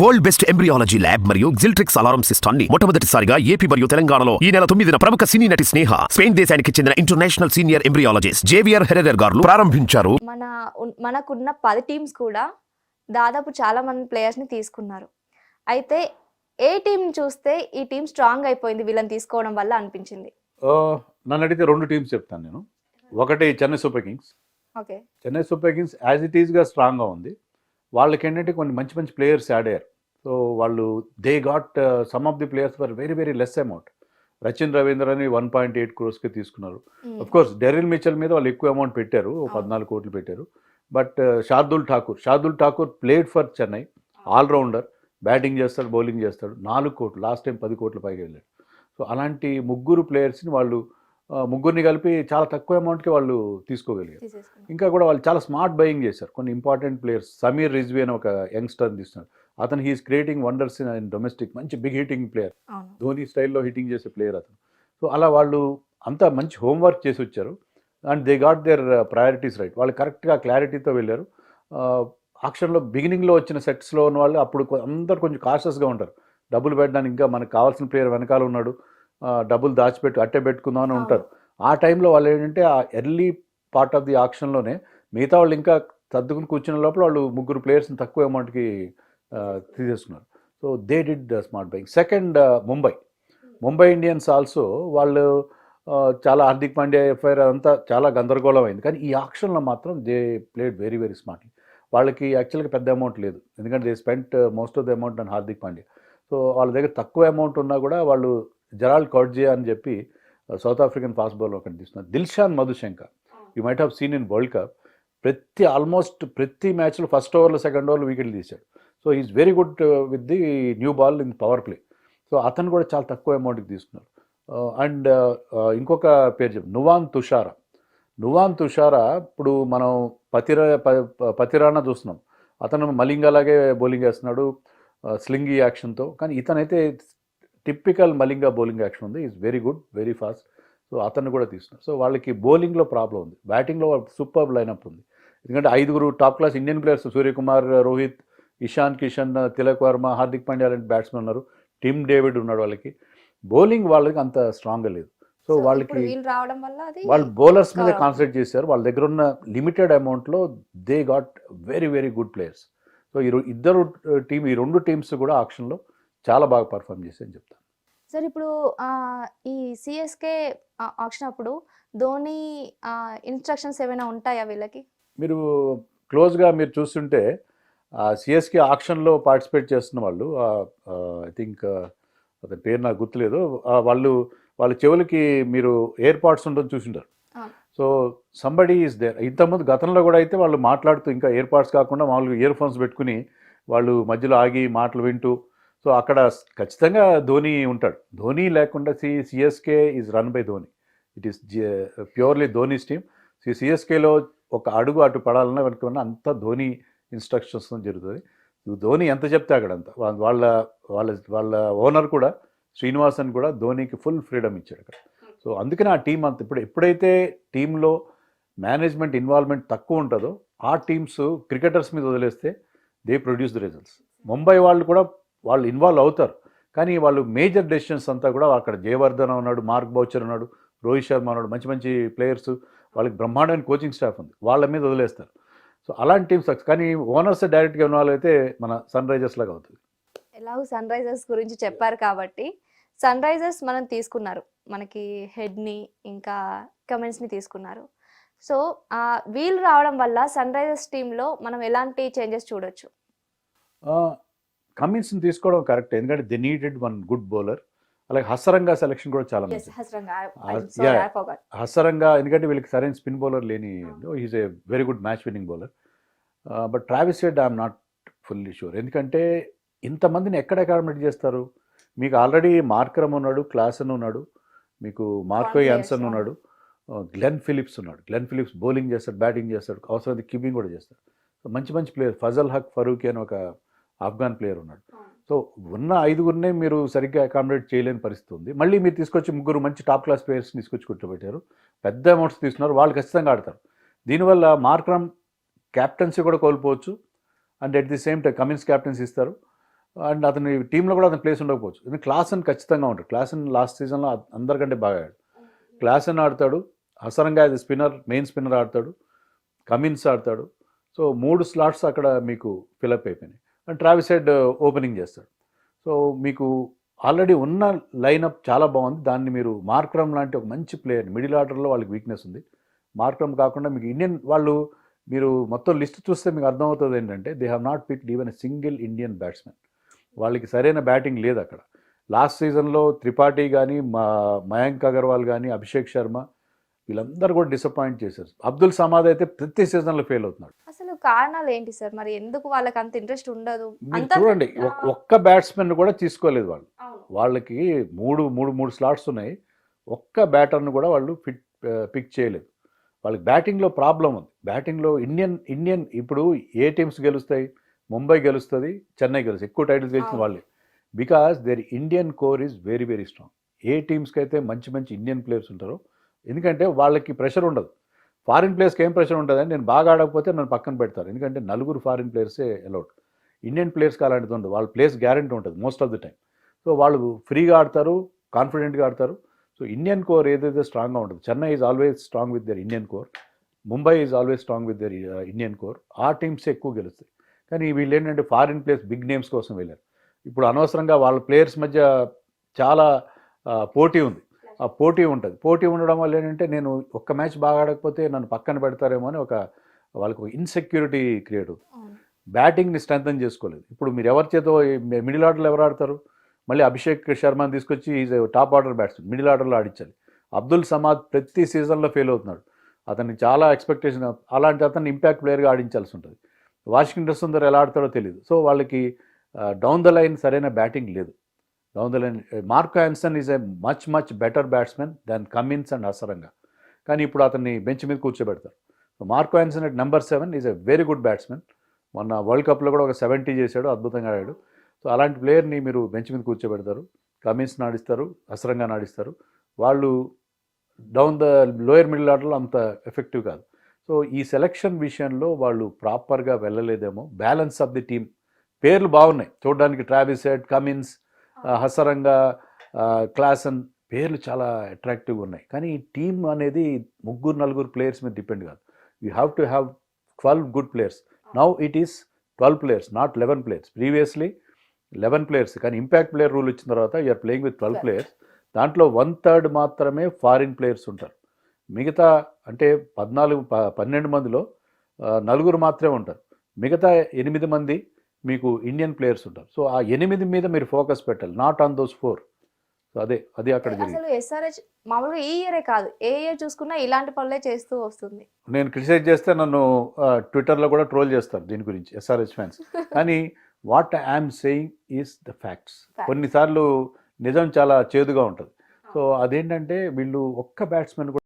World best embryology lab మరియు జిల్ట్రిక్స్ alarm సిస్టమ్ని మొట్టమొదటిసారిగా ఏపీ మరియు తెలంగాణలో ఈ నెల తొమ్మిదిన ప్రముఖ సినీ నటి స్నేహ స్పెయిన్ దేశానికి చెందిన international senior embryologist Javier Herrera గారు ప్రారంభించారు. మన మనకున్న పది టీమ్స్ కూడా దాదాపు చాలా మంది players ని తీసుకున్నారు. అయితే ఏ టీం చూస్తే ఈ టీం స్ట్రాంగ్ అయిపోయింది వీళ్ళని తీసుకోవడం వల్ల అనిపించింది? నన్ను అడిగితే రెండు టీమ్స్ చెప్తాను నేను. ఒకటి Chennai Super Kings. Okay. Chennai Super Kings as it ఈస్గా స్ట్రాంగ్గా ఉంది. వాళ్ళకి ఏంటంటే కొన్ని మంచి మంచి ప్లేయర్స్ యాడ్ అయ్యారు. సో వాళ్ళు they got some of the players for very very less amount Rachin Ravindra అని వన్ పాయింట్ ఎయిట్ క్రోర్స్కి తీసుకున్నారు. కోర్స్ డెరిల్ మిచల్ మీద వాళ్ళు ఎక్కువ అమౌంట్ పెట్టారు. పద్నాలుగు కోట్లు పెట్టారు. But Shardul Thakur Shardul Thakur played for Chennai allrounder batting చేస్తాడు బౌలింగ్ చేస్తాడు నాలుగు కోట్లు లాస్ట్ టైం పది కోట్ల పైగా వెళ్ళాడు. సో అలాంటి ముగ్గురు ప్లేయర్స్ని వాళ్ళు ముగ్గురిని కలిపి చాలా తక్కువ అమౌంట్కి వాళ్ళు తీసుకోగలిగారు. ఇంకా కూడా వాళ్ళు చాలా స్మార్ట్ బయింగ్ చేశారు. కొన్ని ఇంపార్టెంట్ ప్లేయర్స్ సమీర్ రిజ్వీ అని ఒక యంగ్స్టర్ తీస్తున్నారు. అతను he's creating wonders in domestic మంచి బిగ్ హిట్టింగ్ ప్లేయర్. ధోని స్టైల్లో హిట్టింగ్ చేసే ప్లేయర్ అతను. సో అలా వాళ్ళు అంతా మంచి హోంవర్క్ చేసి వచ్చారు. And they got their priorities right. వాళ్ళు కరెక్ట్గా క్లారిటీతో వెళ్ళారు. ఆక్షన్లో బిగినింగ్లో వచ్చిన సెట్స్లో ఉన్న వాళ్ళు అప్పుడు అందరు కొంచెం కాషియస్గా ఉంటారు. డబ్బులు పెట్టడానికి ఇంకా మనకు కావాల్సిన ప్లేయర్ వెనకాల ఉన్నాడు. డబ్బులు దాచిపెట్టు అట్టే పెట్టుకుందాం అని ఉంటారు. ఆ టైంలో వాళ్ళు ఏంటంటే ఆ ఎర్లీ పార్ట్ ఆఫ్ ది ఆక్షన్లోనే మిగతా వాళ్ళు ఇంకా సర్దుకుని కూర్చున్న లోపల వాళ్ళు ముగ్గురు ప్లేయర్స్ని తక్కువ అమౌంట్కి తీసేసుకున్నారు. So they did smart buy second Mumbai. Mumbai Indians also వాళ్ళు చాలా హార్దిక్ పాండ్యా ఎఫ్ఐఆర్ అంతా చాలా గందరగోళం అయింది కానీ ఈ ఆక్షన్లో మాత్రం they played very very smartly. వాళ్ళకి యాక్చువల్గా పెద్ద అమౌంట్ లేదు. ఎందుకంటే they spent most of the amount అని హార్దిక్ పాండ్యా. సో వాళ్ళ దగ్గర తక్కువ అమౌంట్ ఉన్నా కూడా వాళ్ళు జరాల్ కౌడ్జియా అని చెప్పి సౌత్ ఆఫ్రికన్ ఫాస్ట్ బౌలర్ ఒకటి తీస్తున్నారు Dilshan Madushanka. You might have seen in world cup ప్రతి ఆల్మోస్ట్ ప్రతి మ్యాచ్లో ఫస్ట్ ఓవర్లో సెకండ్ ఓవర్లో వికెట్లు తీశాడు. So is very good with the new ball in power play so అతను కూడా చాలా తక్కువ అమౌంట్కి తీసుకున్నారు అండ్ ఇంకొక పేరు చెప్పు నువాన్ తుషారా. నువాన్ తుషారా ఇప్పుడు మనం పతిరా పతిరానా చూస్తున్నాం. అతను మలింగాలాగే బౌలింగ్ వేస్తున్నాడు. స్లింగి యాక్షన్తో కానీ ఇతనైతే టిపికల్ మలింగా బౌలింగ్ యాక్షన్ ఉంది. Is very good very fast so అతన్ని కూడా తీసుకున్నారు సో వాళ్ళకి బౌలింగ్లో ప్రాబ్లం ఉంది. బ్యాటింగ్లో సూపర్ లైనప్ ఉంది. ఎందుకంటే ఐదుగురు top class Indian players Suryakumar Rohit Ishan Kishan Tilak Varma Hardik Pandya లాంటి బ్యాట్స్మెన్ ఉన్నారు. టిమ్ డేవిడ్ ఉన్నాడు వాళ్ళకి. బౌలింగ్ వాళ్ళకి అంత స్ట్రాంగ్గా లేదు. సో వాళ్ళకి వీళ్ళు రావడం వల్ల అది వాళ్ళు బౌలర్స్ మీద కాన్సన్ట్రేట్ చేశారు. వాళ్ళ దగ్గర ఉన్న limited అమౌంట్లో they got very very good players so ఈ ఇద్దరు టీం ఈ రెండు టీమ్స్ కూడా ఆక్షన్లో చాలా బాగా పర్ఫామ్ చేశాయని చెప్తాను. సార్ ఇప్పుడు ఈ సిఎస్కే ఆప్షన్ అప్పుడు ధోని ఇన్స్ట్రక్షన్స్ ఏమైనా ఉంటాయా వీళ్ళకి? మీరు క్లోజ్గా మీరు చూస్తుంటే సిఎస్కే ఆక్షన్లో పార్టిసిపేట్ చేస్తున్న వాళ్ళు ఐ థింక్ అతని పేరు నాకు గుర్తులేదు వాళ్ళు వాళ్ళ చెవులకి మీరు ఎయిర్ పాడ్స్ ఉండడం చూసింటారు. సో సంబడి ఈస్ దేర్ ఇంతకుముందు గతంలో కూడా అయితే వాళ్ళు మాట్లాడుతూ ఇంకా ఎయిర్ పాడ్స్ కాకుండా మామూలుగా ఇయర్ ఫోన్స్ పెట్టుకుని వాళ్ళు మధ్యలో ఆగి మాటలు వింటూ సో అక్కడ ఖచ్చితంగా ధోని ఉంటాడు. ధోని లేకుండా C CSK is run by Dhoni. It is purely Dhoni's team. సిఎస్కేలో ఒక అడుగు అటు పడాలన్నా వెనక ఉన్న అంతా ధోని ఇన్స్ట్రక్షన్స్ జరుగుతుంది. ధోని ఎంత చెప్తే అక్కడ అంత వాళ్ళ వాళ్ళ వాళ్ళ ఓనర్ కూడా శ్రీనివాసన్ కూడా ధోనికి ఫుల్ ఫ్రీడమ్ ఇచ్చాడు అక్కడ. సో అందుకని ఆ టీం అంత ఇప్పుడు ఎప్పుడైతే టీంలో మేనేజ్మెంట్ ఇన్వాల్వ్మెంట్ తక్కువ ఉంటుందో ఆ టీమ్స్ క్రికెటర్స్ మీద వదిలేస్తే they produce the results. Mumbai వాళ్ళు కూడా వాళ్ళు ఇన్వాల్వ్ అవుతారు. కానీ వాళ్ళు మేజర్ డెసిషన్స్ అంతా కూడా అక్కడ జయవర్ధన్ ఉన్నాడు మార్క్ బౌచర్ ఉన్నాడు రోహిత్ శర్మ ఉన్నాడు మంచి మంచి ప్లేయర్స్ వాళ్ళకి బ్రహ్మాండమైన కోచింగ్ స్టాఫ్ ఉంది. వాళ్ళ మీద వదిలేస్తారు. సో అలాంటి టీమ్స్ కానీ ఓనర్స్ డైరెక్ట్గా ఇన్వాల్వ్ అయితే మన సన్ రైజర్స్ లాగా అవుతుంది. ఎలాగో సన్ రైజర్స్ గురించి చెప్పారు కాబట్టి సన్ రైజర్స్ మనం తీసుకున్నారు. మనకి హెడ్ని ఇంకా కమెంట్స్ని తీసుకున్నారు. సో ఆ వీళ్ళు రావడం వల్ల సన్ రైజర్స్ టీంలో మనం ఎలాంటి చేంజెస్ చూడొచ్చు? కమిన్స్ని తీసుకోవడం కరెక్ట్ ఎందుకంటే they needed one good bowler అలాగే హసరంగా సెలెక్షన్ కూడా చాలా yeah. హసరంగా ఎందుకంటే వీళ్ళకి సరైన స్పిన్ బౌలర్ లేని is a very good match winning bowler but Travis Head I'm not fully sure ఎందుకంటే ఇంతమందిని ఎక్కడ అకామిడేట్ చేస్తారు? మీకు ఆల్రెడీ మార్కరమ్ ఉన్నాడు క్లాసన్ ఉన్నాడు మీకు మార్కో యాన్సన్. ఉన్నాడు గ్లెన్ ఫిలిప్స్ ఉన్నాడు. గ్లెన్ ఫిలిప్స్ బౌలింగ్ చేస్తాడు బ్యాటింగ్ చేస్తాడు అవసరం కీపింగ్ కూడా చేస్తాడు. సో మంచి మంచి ప్లేయర్ ఫజల్ హక్ ఫరూక్ అని ఒక ఆఫ్ఘాన్ ప్లేయర్ ఉన్నాడు. సో ఉన్న ఐదుగురినే మీరు సరిగ్గా అకామిడేట్ చేయలేని పరిస్థితి ఉంది మళ్ళీ మీరు తీసుకొచ్చి ముగ్గురు మంచి టాప్ క్లాస్ ప్లేయర్స్ తీసుకొచ్చి కూర్చోబెట్టారు. పెద్ద అమౌంట్స్ తీసుకున్నారు. వాళ్ళు ఖచ్చితంగా ఆడతారు. దీనివల్ల మార్క్రమ్ క్యాప్టెన్సీ కూడా కోల్పోవచ్చు. And at the same time Cummins captaincy ఇస్తారు. అండ్ అతని టీంలో కూడా అతని ప్లేస్ ఉండకపోవచ్చు. ఎందుకంటే క్లాసన్ ఖచ్చితంగా ఉంటాడు. క్లాసన్ లాస్ట్ సీజన్లో అందరికంటే బాగా ఆడాడు. క్లాసన్ ఆడతాడు. హసరంగా అది స్పిన్నర్ మెయిన్ స్పిన్నర్ ఆడతాడు. కమిన్స్ ఆడతాడు. సో మూడు స్లాట్స్ అక్కడ మీకు ఫిలప్ అయిపోయినాయి. ట్రావిస్ హెడ్ uh, ఓపెనింగ్ చేస్తాడు. సో మీకు ఆల్రెడీ ఉన్న లైనప్ చాలా బాగుంది. దాన్ని మీరు మార్క్రమ్ లాంటి ఒక మంచి ప్లేయర్ మిడిల్ ఆర్డర్లో వాళ్ళకి వీక్నెస్ ఉంది. మార్క్రమ్ కాకుండా మీకు ఇండియన్ వాళ్ళు మీరు మొత్తం లిస్ట్ చూస్తే మీకు అర్థమవుతుంది ఏంటంటే they have not picked even a single Indian batsmen వాళ్ళకి సరైన బ్యాటింగ్ లేదు అక్కడ. లాస్ట్ సీజన్లో త్రిపాఠి కానీ మా మయాంక్ అగర్వాల్ కానీ అభిషేక్ శర్మ వీళ్ళందరూ కూడా డిసప్పాయింట్ చేశారు. అబ్దుల్ సమాద్ అయితే ప్రతి సీజన్లో ఫెయిల్ అవుతున్నాడు. అసలు కారణాలు ఏంటి సార్? మరి ఎందుకు వాళ్ళకి అంత ఇంట్రెస్ట్ ఉండదు? చూడండి ఒక్- ఒక్క బ్యాట్స్మెన్ కూడా తీసుకోలేదు వాళ్ళు. వాళ్ళకి మూడు మూడు మూడు స్లాట్స్ ఉన్నాయి. ఒక్క బ్యాటర్ను కూడా వాళ్ళు ఫిట్ పిక్ చేయలేదు. వాళ్ళకి బ్యాటింగ్లో ప్రాబ్లం ఉంది. బ్యాటింగ్లో ఇండియన్ ఇండియన్ ఇప్పుడు ఏ టీమ్స్ గెలుస్తాయి? ముంబై గెలుస్తుంది చెన్నై గెలుస్తుంది. ఎక్కువ టైటిల్స్ గెలిచిన. వాళ్ళే. Because their Indian core is very very strong ఏ టీమ్స్కి అయితే మంచి మంచి ఇండియన్ ప్లేయర్స్ ఉంటారో ఎందుకంటే వాళ్ళకి ప్రెషర్ ఉండదు. ఫారిన్ ప్లేయర్స్కి ఏం ప్రెషర్ ఉంటుందని నేను బాగా ఆడకపోతే నన్ను పక్కన పెడతారు. ఎందుకంటే నలుగురు ఫారిన్ ప్లేయర్సే అలౌడ్ ఇండియన్ ప్లేయర్స్కి అలాంటిది ఉండదు. వాళ్ళ ప్లేస్ గ్యారంటీ ఉంటుంది most of the time so వాళ్ళు ఫ్రీగా ఆడతారు కాన్ఫిడెంట్గా ఆడతారు. సో ఇండియన్ కోర్ ఏదైతే స్ట్రాంగ్గా ఉంటుంది Chennai is always strong with their Indian core. Mumbai is always strong with their Indian core. ఆ టీమ్స్ ఎక్కువ గెలుస్తాయి. కానీ వీళ్ళు ఏంటంటే ఫారిన్ ప్లేయర్స్ బిగ్ నేమ్స్ కోసం వెళ్ళారు. ఇప్పుడు అనవసరంగా వాళ్ళ ప్లేయర్స్ మధ్య చాలా uh, పోటీ ఉంది. ఆ పోటీ ఉంటుంది. పోటీ ఉండడం వల్ల ఏంటంటే నేను ఒక్క మ్యాచ్ బాగా ఆడకపోతే నన్ను పక్కన పెడతారేమో అని ఒక వాళ్ళకు ఇన్సెక్యూరిటీ క్రియేట్. బ్యాటింగ్ని స్ట్రెంథన్ చేసుకోలేదు. ఇప్పుడు మీరు ఎవరి చేతో మిడిల్ ఆర్డర్లో ఎవరు ఆడతారు? మళ్ళీ అభిషేక్ శర్మని తీసుకొచ్చి is top order batsmen middle ఆర్డర్లో ఆడించాలి. అబ్దుల్ సమాద్ ప్రతి సీజన్లో ఫెయిల్ అవుతున్నాడు. అతనికి చాలా ఎక్స్పెక్టేషన్ అలాంటి అతన్ని ఇంపాక్ట్ ప్లేయర్గా ఆడించాల్సి ఉంటుంది. వాషింగ్టన్ సుందర్ ఎలా ఆడతాడో తెలియదు సో వాళ్ళకి డౌన్ ద లైన్ సరైన బ్యాటింగ్ లేదు. Down the line Mark Jansen is a much much better batsmen than Cummins and Hasaranga కానీ ఇప్పుడు అతన్ని బెంచ్ మీద కూర్చోబెడతారు. So Marco Jansen at number seven is a very good batsmen. మొన్న world కప్లో కూడా ఒక సెవెంటీ చేశాడు అద్భుతంగా ఆడాడు. సో అలాంటి ప్లేయర్ని మీరు బెంచ్ మీద కూర్చోబెడతారు. కమిన్స్ నాడిస్తారు హసరంగా నాడిస్తారు. వాళ్ళు డౌన్ ద లోయర్ మిడిల్ ఆర్డర్లో అంత ఎఫెక్టివ్ కాదు. సో ఈ సెలక్షన్ విషయంలో వాళ్ళు ప్రాపర్గా వెళ్ళలేదేమో. Balance of the team. పేర్లు బాగున్నాయి. చూడడానికి Travis Head Cummins Hasaranga Klaasen పేర్లు చాలా అట్రాక్టివ్గా ఉన్నాయి. కానీ ఈ టీమ్ అనేది ముగ్గురు నలుగురు ప్లేయర్స్ మీద డిపెండ్ కాదు. You have to have twelve good players. Now it is twelve players not eleven players. Previously eleven players. కానీ ఇంపాక్ట్ ప్లేయర్ రూల్ ఇచ్చిన తర్వాత you're playing with twelve players. దాంట్లో వన్ థర్డ్ మాత్రమే ఫారిన్ ప్లేయర్స్ ఉంటారు. మిగతా అంటే పద్నాలుగు ప- పన్నెండు మందిలో నలుగురు మాత్రమే ఉంటారు. మిగతా ఎనిమిది మంది మీకు ఇండియన్ ప్లేయర్స్ ఉంటారు. సో ఆ ఎనిమిది మీద మీరు ఫోకస్ పెట్టాలి. Not on those four so అదే అది అక్కడ అసలు ఎస్ఆర్హెచ్ మామూలుగా ఈ ఇయరే కాదు. ఏ ఇయర్ చూసుకున్నా ఇలాంటి పనులే చేస్తూ వస్తుంది. నేను క్రిటిసైజ్ చేస్తే నన్ను ట్విట్టర్లో కూడా ట్రోల్ చేస్తారు దీని గురించి ఎస్ఆర్హెచ్ ఫ్యాన్స్ కానీ what I'm saying is the facts. కొన్నిసార్లు నిజం చాలా చేదుగా ఉంటుంది. సో అదేంటంటే వీళ్ళు ఒక్క బ్యాట్స్మెన్ కూడా